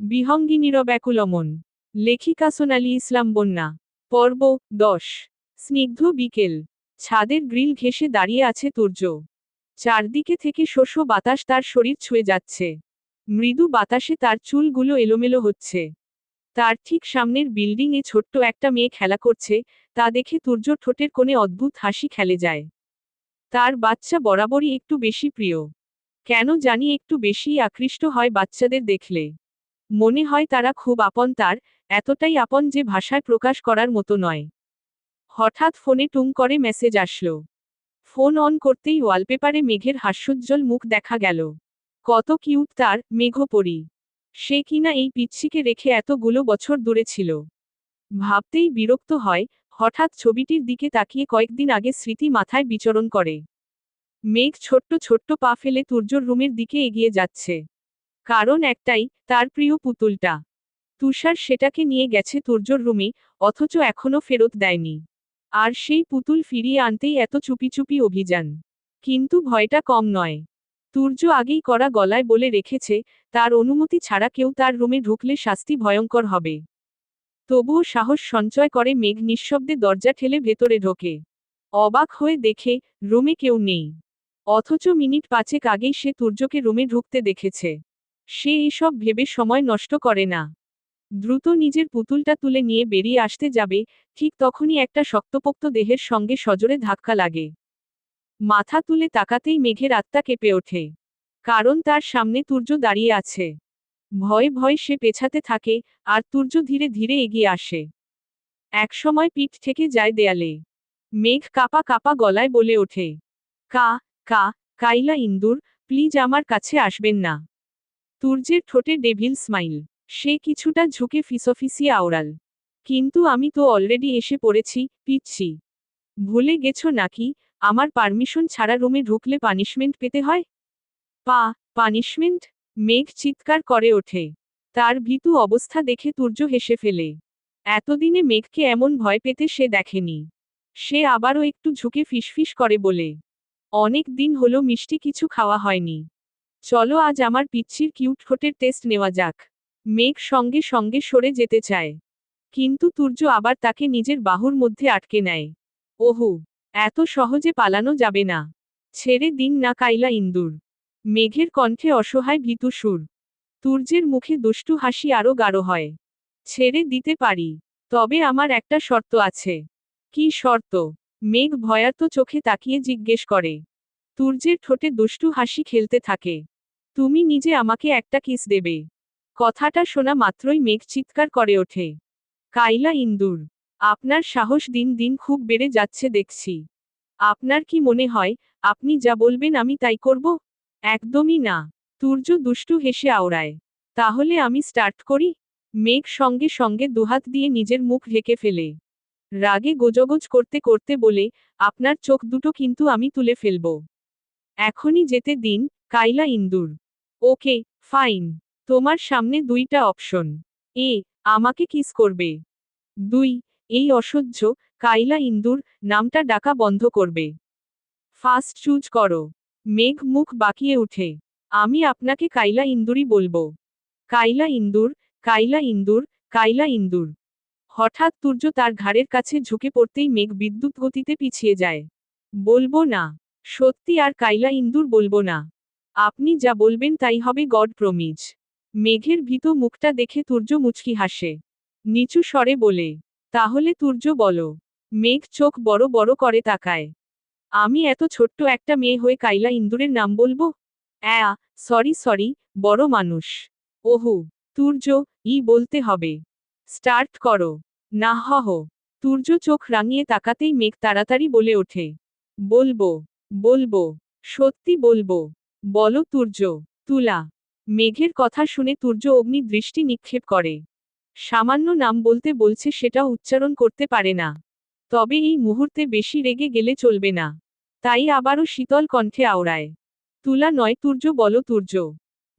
বিহঙ্গিনীর ব্যাকুলমন লেখিকা সোনালী ইসলাম বন্যা। পর্ব দশ। স্নিগ্ধ বিকেল। ছাদের গ্রিল ঘেঁষে দাঁড়িয়ে আছে তুর্য। চারদিকে থেকে শোষ বাতাস তার শরীর ছুঁয়ে যাচ্ছে। মৃদু বাতাসে তার চুলগুলো এলোমেলো হচ্ছে। তার ঠিক সামনের বিল্ডিংয়ে ছোট্ট একটা মেয়ে খেলা করছে, তা দেখে তুর্য ঠোঁটের কোণে অদ্ভুত হাসি খেলে যায়। তার বাচ্চা বরাবরই একটু বেশি প্রিয়। কেন জানি একটু বেশিই আকৃষ্ট হয় বাচ্চাদের দেখলে। মনে হয় তারা খুব আপন তার, এতটাই আপন যে ভাষায় প্রকাশ করার মতো নয়। হঠাৎ ফোনে টুং করে মেসেজ আসলো। ফোন অন করতেই ওয়ালপেপারে মেঘের হাস্যোজ্জ্বল মুখ দেখা গেল। কত কিউট তার মেঘ মেঘপরি। সে কিনা এই পিচ্ছিকে রেখে এতগুলো বছর দূরে ছিল। ভাবতেই বিরক্ত হয়, হঠাৎ ছবিটির দিকে তাকিয়ে কয়েকদিন আগে স্মৃতি মাথায় বিচরণ করে। মেঘ ছোট্ট ছোট্ট পা ফেলে তুর্যর রুমের দিকে এগিয়ে যাচ্ছে। কারণ একটাই, তার প্রিয় পুতুলটা। তুষার সেটাকে নিয়ে গেছে তুর্যর রুমে, অথচ এখনও ফেরত দেয়নি। আর সেই পুতুল ফিরিয়ে আনতেই এত চুপি চুপি অভিযান। কিন্তু ভয়টা কম নয়। তুর্য আগেই করা গলায় বলে রেখেছে, তার অনুমতি ছাড়া কেউ তার রুমে ঢুকলে শাস্তি ভয়ঙ্কর হবে। তবুও সাহস সঞ্চয় করে মেঘ নিঃশব্দে দরজা ঠেলে ভেতরে ঢোকে। অবাক হয়ে দেখে, রুমে কেউ নেই। অথচ মিনিট পাঁচেক আগেই সে তুর্যকে রুমে ঢুকতে দেখেছে। সে এসব ভেবে সময় নষ্ট করে না। দ্রুত নিজের পুতুলটা তুলে নিয়ে বেরিয়ে আসতে যাবে, ঠিক তখনই একটা শক্তপোক্ত দেহের সঙ্গে সজোরে ধাক্কা লাগে। মাথা তুলে তাকাতেই মেঘের আত্মা কেঁপে ওঠে। কারণ তার সামনে তুর্য দাঁড়িয়ে আছে। ভয়ে ভয়ে সে পেছাতে থাকে, আর তুর্য ধীরে ধীরে এগিয়ে আসে। একসময় পিঠ থেকে যায় দেয়ালে। মেঘ কাপা কাপা গলায় বলে ওঠে, কা কা, কাইলা ইন্দুর, প্লিজ আমার কাছে আসবেন না। তুর্যের ঠোঁটে ডেভিল স্মাইল। সে কিছুটা ঝুঁকে ফিসফিসিয়ে আওড়াল। কিন্তু আমি তো অলরেডি এসে পড়েছি, পিচ্ছি। ভুলে গেছো নাকি? আমার পারমিশন ছাড়া রুমে ঢুকলে পানিশমেন্ট পেতে হয়? পা, পানিশমেন্ট? মেঘ চিৎকার করে ওঠে। তার ভীতু অবস্থা দেখে তুর্য হেসে ফেলে। এতদিনে মেঘকে এমন ভয় পেতে সে দেখেনি। সে আবারও একটু ঝুঁকে ফিসফিস করে বলে, অনেক দিন হলো মিষ্টি কিছু খাওয়া হয়নি। চলো আজ আমার পিচ্ছির কিউট ঠোঁটের টেস্ট নেওয়া যাক। মেঘ সঙ্গে সঙ্গে সরে যেতে চায়। কিন্তু তুর্য আবার তাকে নিজের বাহুর মধ্যে আটকে নেয়। ওহু, এত সহজে পালানো যাবে না। ছেড়ে দিন না কাইলা ইন্দুর। মেঘের কণ্ঠে অসহায় ভীতু সুর। তুর্যের মুখে দুষ্টু হাসি আরও গাঢ় হয়। ছেড়ে দিতে পারি, তবে আমার একটা শর্ত আছে। কি শর্ত? মেঘ ভয়ার্ত চোখে তাকিয়ে জিজ্ঞেস করে। তুর্যের ঠোঁটে দুষ্টু হাসি খেলতে থাকে। তুমি নিজে আমাকে একটা কিস দেবে। কথাটা শোনা মাত্রই মেঘ চিৎকার করে ওঠে। কাইলা ইন্দুর, আপনার সাহস দিন দিন খুব বেড়ে যাচ্ছে দেখছি। আপনার কি মনে হয়, আপনি যা বলবেন আমি তাই করব? একদমই না। তুর্য দুষ্টু হেসে আওড়ায়। তাহলে আমি স্টার্ট করি? মেঘ সঙ্গে সঙ্গে দুহাত দিয়ে নিজের মুখ ঢেকে ফেলে। রাগে গোজগোজ করতে করতে বলে, আপনার চোখ দুটো কিন্তু আমি তুলে ফেলব। এখনই যেতে দিন, কাইলা ইন্দুর। Okay, fine. তোমার সামনে দুইটা অপশন। এ, আমাকে কিস করবে। দুই, এই অসহ্য, কাইলা ইন্দুর নামটা ডাকা বন্ধ করবে। ফার্স্ট চুজ করো। মেঘ মুখ বাকিয়ে উঠে। আমি আপনাকে কাইলা ইন্দুরই বলব। কাইলা ইন্দুর কাইলা ইন্দুর কাইলা ইন্দুর। হঠাৎ তুর্য তার ঘাড়ের কাছে ঝুঁকে পড়তেই মেঘ বিদ্যুৎ গতিতে পিছিয়ে যায়। বলব না। সত্যি আর কাইলা ইন্দুর বলব না। আপনি যা বলবেন তাই হবে গড প্রমিজ। মেঘের ভীত মুখটা দেখে তুর্য মুচকি হাসে। নিচু স্বরে বলে, তাহলে তুর্য বলো। মেঘ চোখ বড় বড় করে তাকায়। আমি এত ছোট্ট একটা মেয়ে হয়ে কাইলা ইন্দুরের নাম বলব? অ্যা, সরি সরি, বড় মানুষ। ওহু, তুর্য, ই বলতে হবে। স্টার্ট করো। না হহ তুর্য চোখ রাঙিয়ে তাকাতেই মেঘ তাড়াতাড়ি বলে ওঠে। বলব। বলব, সত্যি বলব। বলো তুর্য, তুলা। মেঘের কথা শুনে তুর্য অগ্নি দৃষ্টি নিক্ষেপ করে। সামান্য নাম বলতে বলছে সেটা উচ্চারণ করতে পারে না। তবে এই মুহূর্তে বেশি রেগে গেলে চলবে না। তাই আবারও শীতল কণ্ঠে আওড়ায়। তুলা নয় তুর্য, বলো তুর্য।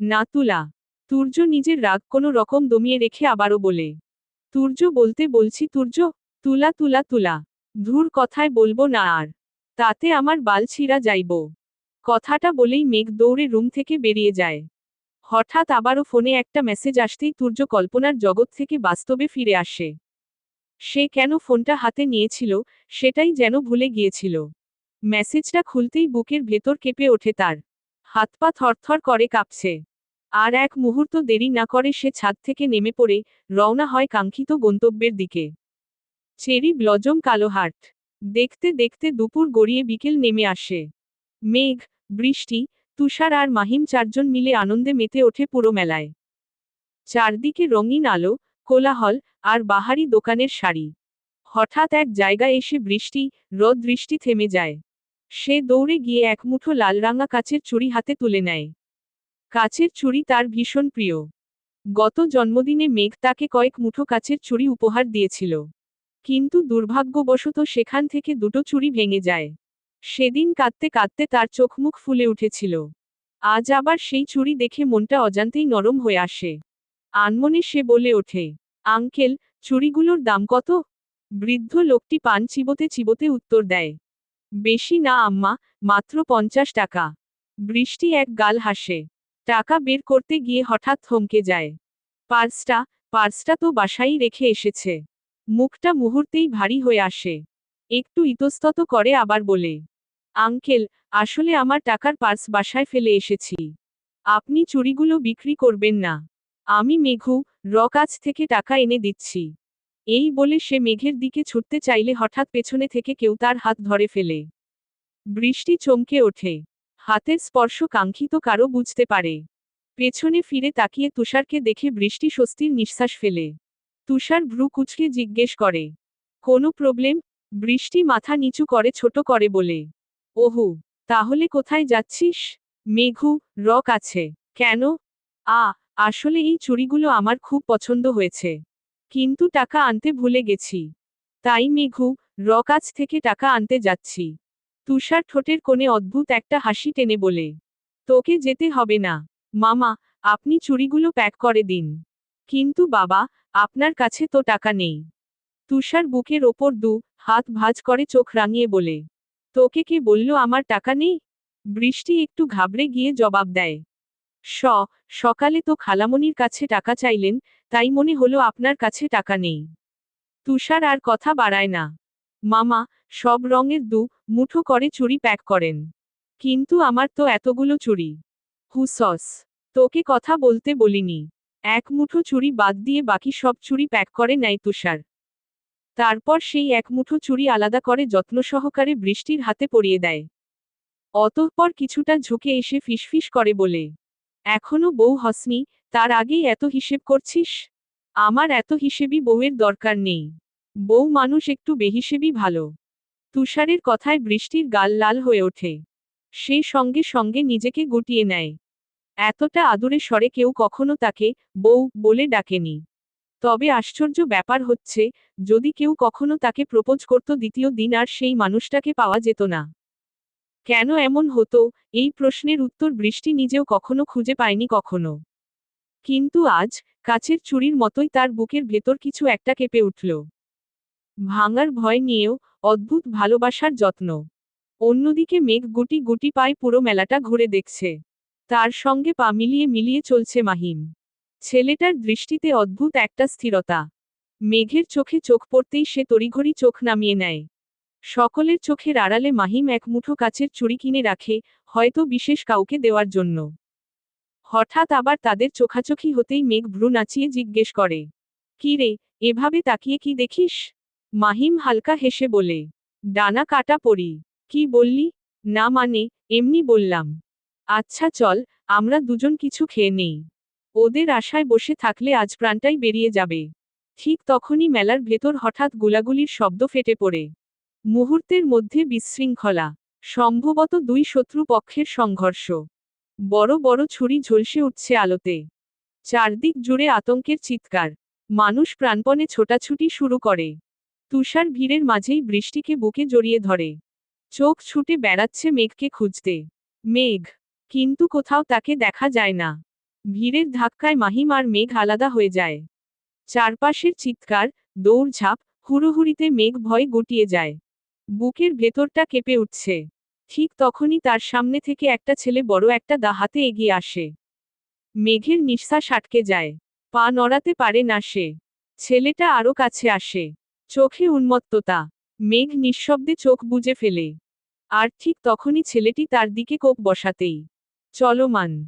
না তুলা। তুর্য নিজের রাগ কোনো রকম দমিয়ে রেখে আবারও বলে। তুর্য বলতে বলছি তুর্য, তুলা তুলা তুলা। ধুর কথায় বলব না আর। তাতে আমার বাল ছিঁড়া যাইব। কথাটা বলেই মেঘ দৌড়ে রুম থেকে বেরিয়ে যায়। হঠাৎ আবারও ফোনে একটা মেসেজ আসতেই তুর্য কল্পনার জগৎ থেকে বাস্তবে ফিরে আসে। সে কেন ফোনটা হাতে নিয়েছিল, সেটাই যেন ভুলে গিয়েছিল। মেসেজটা খুলতেই বুকের ভেতর কেঁপে ওঠে তার। হাত পা থরথর করে কাঁপছে। আর এক মুহূর্ত দেরি না করে সে ছাদ থেকে নেমে পড়ে, রওনা হয় কাঙ্ক্ষিত গন্তব্যের দিকে। চেরি ব্লজম কালোহাট দেখতে দেখতে দুপুর গড়িয়ে বিকেল নেমে আসে। মেঘ, বৃষ্টি, তুষার আর মাহিম চারজন মিলে আনন্দে মেতে ওঠে পুরো মেলায়। চারদিকে রঙিন আলো, কোলাহল আর বাহারি দোকানের শাড়ি। হঠাৎ এক জায়গায় এসে বৃষ্টি, রোদ দৃষ্টি থেমে যায়। সে দৌড়ে গিয়ে এক মুঠো লালরাঙা কাচের চুড়ি হাতে তুলে নেয়। কাচের চুড়ি তার ভীষণ প্রিয়। গত জন্মদিনে মেঘ তাকে কয়েক মুঠো কাচের চুড়ি উপহার দিয়েছিল। কিন্তু দুর্ভাগ্যবশত সেখান থেকে দুটো চুরি ভেঙে যায়। সেদিন কাঁদতে কাঁদতে তার চোখ মুখ ফুলে উঠেছিল। আজ আবার সেই চুরি দেখে মনটা অজান্তেই নরম হয়ে আসে। আনমনে সে বলে ওঠে, আঙ্কেল চুরিগুলোর দাম কত? বৃদ্ধ লোকটি পান চিবোতে চিবোতে উত্তর দেয়, বেশি না আম্মা, মাত্র পঞ্চাশ টাকা। বৃষ্টি এক গাল হাসে, টাকা বের করতে গিয়ে হঠাৎ থমকে যায়। পার্সটা পার্সটা তো বাসাই রেখে এসেছে। মুখটা মুহূর্তেই ভারী হয়ে আসে। একটু ইতস্তত করে আবার বলে, আঙ্কেল, আসলে আমার টাকার পার্স বাসায় ফেলে এসেছি। আপনি চুরিগুলো বিক্রি করবেন না। আমি মেঘু র কাছ থেকে টাকা এনে দিচ্ছি এই বলে সে মেঘের দিকে ছুটতে চাইলে হঠাৎ পেছনে থেকে কেউ তার হাত ধরে ফেলে। বৃষ্টি চমকে ওঠে। হাতের স্পর্শ কাঙ্ক্ষিত কারও বুঝতে পারে। পেছনে ফিরে তাকিয়ে তুষারকে দেখে বৃষ্টি স্বস্তির নিঃশ্বাস ফেলে। তুষার ভ্রু কুচকে জিজ্ঞেস করে। কোনো প্রবলেম বৃষ্টি মাথা নিচু করে, ছোট করে বলে। ওহু, তাহলে কোথায় যাচ্ছিস? মেঘু, রক আছে। কেন? আ, আসলে এই চুড়িগুলো আমার খুব পছন্দ হয়েছে। কিন্তু টাকা আনতে ভুলে গেছি। তাই মেঘু রকাজ থেকে টাকা আনতে যাচ্ছি। তুষার ঠোঁটের কোণে অদ্ভুত একটা হাসি টেনে বলে। তোকে যেতে হবে না। মামা, আপনি চুড়িগুলো প্যাক করে দিন। কিন্তু বাবা, আপনার কাছে তো টাকা নেই। তুষার বুকের ওপর দু হাত ভাজ করে চোখ রাঙিয়ে বলে, তোকে কে বলল আমার টাকা নেই? বৃষ্টি একটু ঘাবড়ে গিয়ে জবাব দেয়, স, সকালে তো খালামনির কাছে টাকা চাইলেন, তাই মনে হলো আপনার কাছে টাকা নেই। তুষার আর কথা বাড়ায় না, মামা, সব রঙের দু মুঠো করে চুরি প্যাক করেন, কিন্তু আমার তো এতগুলো চুরি হুসস, তোকে কথা বলতে বলিনি। এক মুঠো চুড়ি বাদ দিয়ে বাকি সব চুরি প্যাক করে নেয় তুষার। তারপর সেই এক মুঠো চুড়ি আলাদা করে যত্ন সহকারে বৃষ্টির হাতে পরিয়ে দেয়। অতঃপর কিছুটা ঝুঁকে এসে ফিসফিস করে বলে, এখনও বউ হসনি, তার আগেই এত হিসেব করছিস? আমার এত হিসেবই বউয়ের দরকার নেই। বউ মানুষ একটু বেহিসেবই ভালো তুষারের কথায় বৃষ্টির গাল লাল হয়ে ওঠে। সে সঙ্গে সঙ্গে নিজেকে গুটিয়ে নেয়। এতটা আদুরে স্বরে কেউ কখনো তাকে বউ বলে ডাকেনি। তবে আশ্চর্য ব্যাপার হচ্ছে, যদি কেউ কখনো তাকে প্রপোজ করত দ্বিতীয় দিন আর সেই মানুষটাকে পাওয়া যেত না। কেন এমন হতো? এই প্রশ্নের উত্তর বৃষ্টি নিজেও কখনো খুঁজে পায়নি কখনো। কিন্তু আজ কাছের চুরির মতোই তার বুকের ভেতর কিছু একটা কেঁপে উঠল। ভাঙার ভয় নিয়েও অদ্ভুত ভালোবাসার যত্ন। অন্যদিকে মেঘ গুটি গুটি পায় পুরো মেলাটা ঘুরে দেখছে। তার সঙ্গে পা মিলিয়ে মিলিয়ে চলছে মাহিম। ছেলেটার দৃষ্টিতে অদ্ভুত একটা স্থিরতা। মেঘের চোখে চোখ পড়তেই সে তড়িঘড়ি চোখ নামিয়ে নেয়। সকলের চোখের আড়ালে মাহিম এক মুঠো কাচের চুড়ি কিনে রাখে, হয়তো বিশেষ কাউকে দেওয়ার জন্য। হঠাৎ আবার তাদের চোখাচোখি হতেই মেঘ ভ্রু নাচিয়ে জিজ্ঞেস করে, কি রে, এভাবে তাকিয়ে কি দেখিস? মাহিম হালকা হেসে বলে, ডানা কাটা পড়ি কি বললি? না মানে এমনি বললাম। আচ্ছা চল, আমরা দুজন কিছু খেয়ে নেই। ওদের আশায় বসে থাকলে আজ প্রাণটাই বেরিয়ে যাবে। ঠিক তখনই মেলার ভেতর হঠাৎ গুলাগুলির শব্দ ফেটে পড়ে। মুহূর্তের মধ্যে বিশৃঙ্খলা। সম্ভবত দুই শত্রু পক্ষের সংঘর্ষ। বড় বড় ছুরি ঝলসে উঠছে আলোতে। চারদিক জুড়ে আতঙ্কের চিৎকার। মানুষ প্রাণপণে ছোটাছুটি শুরু করে। তুষার ভিড়ের মাঝেই বৃষ্টিকে বুকে জড়িয়ে ধরে। চোখ ছুটে বেড়াচ্ছে মেঘকে খুঁজতে। মেঘ। কিন্তু কোথাও তাকে দেখা যায় না। ভিড়ের ধাক্কায় মাহিম আর মেঘ আলাদা হয়ে যায়। চারপাশের চিৎকার, দৌড়ঝাঁপ, হুড়োহুড়িতে মেঘ ভয় গুটিয়ে যায়। বুকের ভেতরটা কেঁপে উঠছে। ঠিক তখনই তার সামনে থেকে একটা ছেলে বড় একটা দা হাতে এগিয়ে আসে। মেঘের নিঃশ্বাস আটকে যায়। পা নড়াতে পারে না সে। ছেলেটা আরও কাছে আসে। চোখে উন্মত্ততা। মেঘ নিঃশব্দে চোখ বুজে ফেলে। আর ঠিক তখনই ছেলেটি তার দিকে কোপ বসাতেই চলমান।